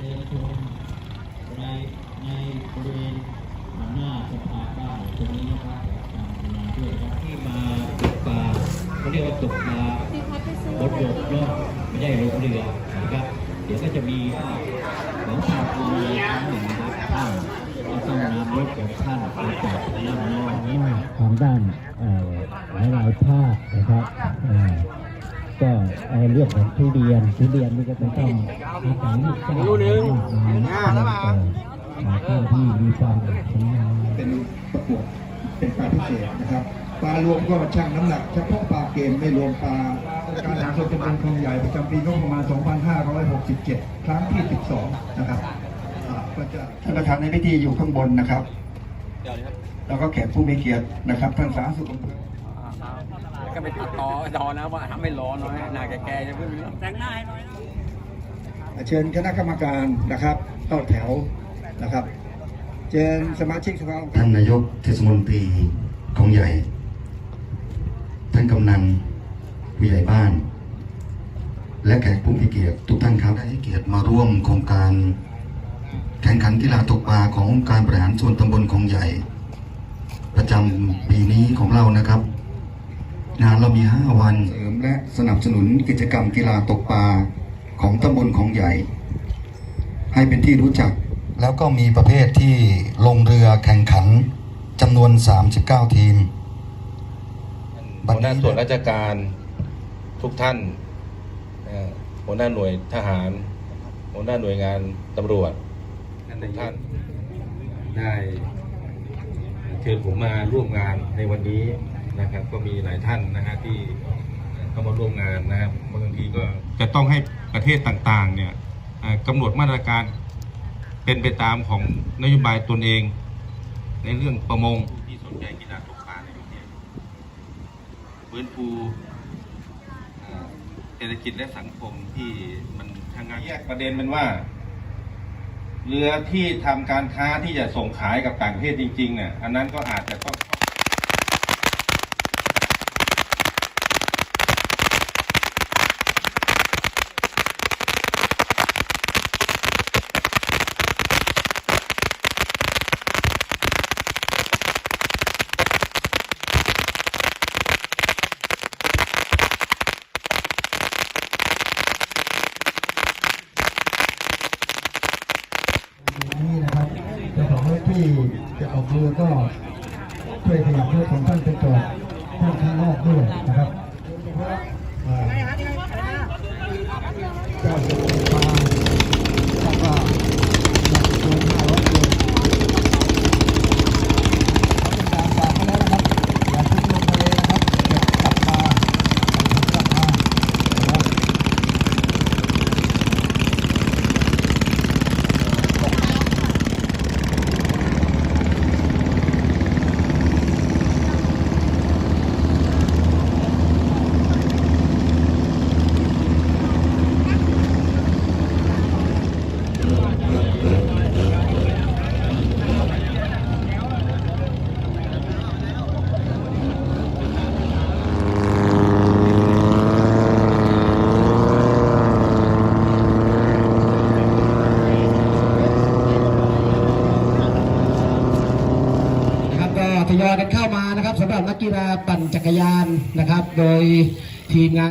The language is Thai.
เดินชมในในบริเวณหน้าสภาได้ตรงนี้นะครับการดูแด้วยครับที่มาตกปลาเขาเรียกว่าตกปลาบนบกเนาะไม่ใช่ลงเรือนะครับ เดี๋ยวก็จะมีของชาวอูเทั้งหนึ่งนะครับท่านก็ต้องนำรถของท่านไปจอดที่น้องๆทางด้านหลายๆภาคนะครับ ก็เรื่องของทุเรียนทุเรียนนี่ก็จะต้องอาศัยลูกจ้างมากมายแล้วก็เอ่อเจ้าที่มีความชำนาญเป็นประกวดเป็นปลาพิเศษนะครับปลารวมก็ชั่งน้ำหนักเฉพาะปลาเกมไม่รวมปลาการหาส่วนตำบลคลองใหญ่ประจำปีงบประมาณ 2567 ครั้งที่ 12 นะครับก็จะท่านประธานในพิธีอยู่ข้างบนนะครับ แล้วก็แขกผู้มีเกียรตินะครับท่านสาธารณสุขอำเภอ ก็ไปติดต่อดอนะว่าทำไม่รอหน่อยหนาแก่ๆจะเพิ่งแต่งหน้าให้หน่อยเชิญคณะกรรมการนะครับเข้าแถวนะครับ เชิญสมาชิกสภาองค์การท่านนายกเทศมนตรีของใหญ่ ท่านกำนันผู้ใหญ่บ้าน และแขกผู้มีเกียรติทุกท่านครับได้ให้เกียรติมาร่วมโครงการ แข่งขันกีฬาตกปลาขององค์การบริหารส่วนตำบลของใหญ่ ประจำปีนี้ของเรานะครับ งานเรามี 5 วัน เสริมและสนับสนุนกิจกรรมกีฬาตกปลาของตำบลของใหญ่ ให้เป็นที่รู้จัก แล้วก็มีประเภทที่ลงเรือแข่งขันจำนวน 39 ทีมหัวหน้าส่วนราชการทุกท่านเอ่อหัวหน้าหน่วยทหาร หัวหน้าหน่วยงานตำรวจทุกท่านได้เชิญผมมาร่วมงานในวันนี้ นะครับ ก็มีหลายท่านนะฮะที่เข้ามาร่วมงานนะครับบางทีก็จะต้องให้ประเทศต่างๆเนี่ยเอ่อกำหนดมาตรการเป็นไปตามของนโยบายตนเอง ในเรื่องประมงที่สนใจกีฬาตกปลาในประเทศฟื้นฟูเอ่อเศรษฐกิจและสังคมที่มันทางงานแยกประเด็นเป็นว่า เรือที่ทำการค้าที่จะส่งขายกับต่างประเทศจริงๆเนี่ยอันนั้นก็อาจจะต้อง นี่นะครับเจ้าของรถ ที่จะออกเรือก็ช่วยขยับรถของท่านไปจอดท่านข้างนอกด้วยนะครับอ่าเจ้าสุปลาแล้วก็หนักเกิน500กิโลเขาเป็นการฝากมาแล้วนะครับอย่าทิ้งลงทะเลนะครับเก็บกลับมาทำกลับมานะครับ นะครับก็ ทยอยกันเข้ามานะครับสำหรับนักกีฬาปั่นจักรยานนะครับ โดยทีมงาน